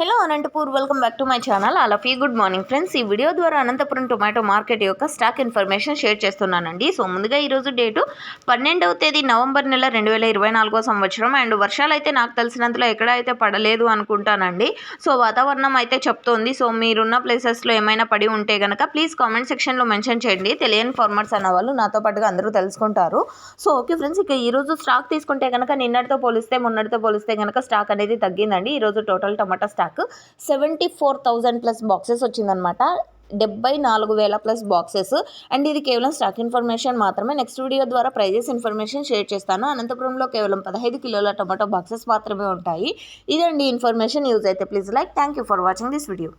Hello Anantapur welcome back to my channel అలఫీ good morning friends ఈ video ద్వారా Anantapuram tomato market యొక్క stock information share చేస్తున్నానండి. So ముందుగా ఈరోజు డేటు పన్నెండవ తేదీ నవంబర్ నెల రెండు వేల ఇరవై నాలుగో సంవత్సరం. అండ్ వర్షాలు అయితే నాకు తెలిసినంతలో ఎక్కడ అయితే పడలేదు అనుకుంటానండి. సో వాతావరణం అయితే చెప్తోంది. సో మీరున్న ప్లేసెస్లో ఏమైనా పడి ఉంటే కనుక ప్లీజ్ కామెంట్ సెక్షన్లో మెన్షన్ చేయండి. తెలియని ఫార్మర్స్ అన్న వాళ్ళు నాతో పాటుగా అందరూ తెలుసుకుంటారు. సో ఓకే ఫ్రెండ్స్ ఇక ఈరోజు స్టాక్ తీసుకుంటే కనుక నిన్నటితో పోలిస్తే మొన్నటితో పోలిస్తే కనుక స్టాక్ అనేది తగ్గిందండి. ఈరోజు టోటల్ టమాటా stock seventy four thousand plus boxes వచ్చిందనమాట డెబ్బై నాలుగు వేల ప్లస్ బాక్సెస్ అండ్ ఇది కేవలం స్టాక్ ఇన్ఫర్మేషన్ మాత్రమే. నెక్స్ట్ వీడియో ద్వారా ప్రైజెస్ ఇన్ఫర్మేషన్ షేర్ చేస్తాను. అనంతపురంలో కేవలం పదహైదు కిలోల టొమాటో బాక్సెస్ మాత్రమే ఉంటాయి. ఇదండి ఇన్ఫర్మేషన్ యూజ్ అయితే. Please like thank you for watching this video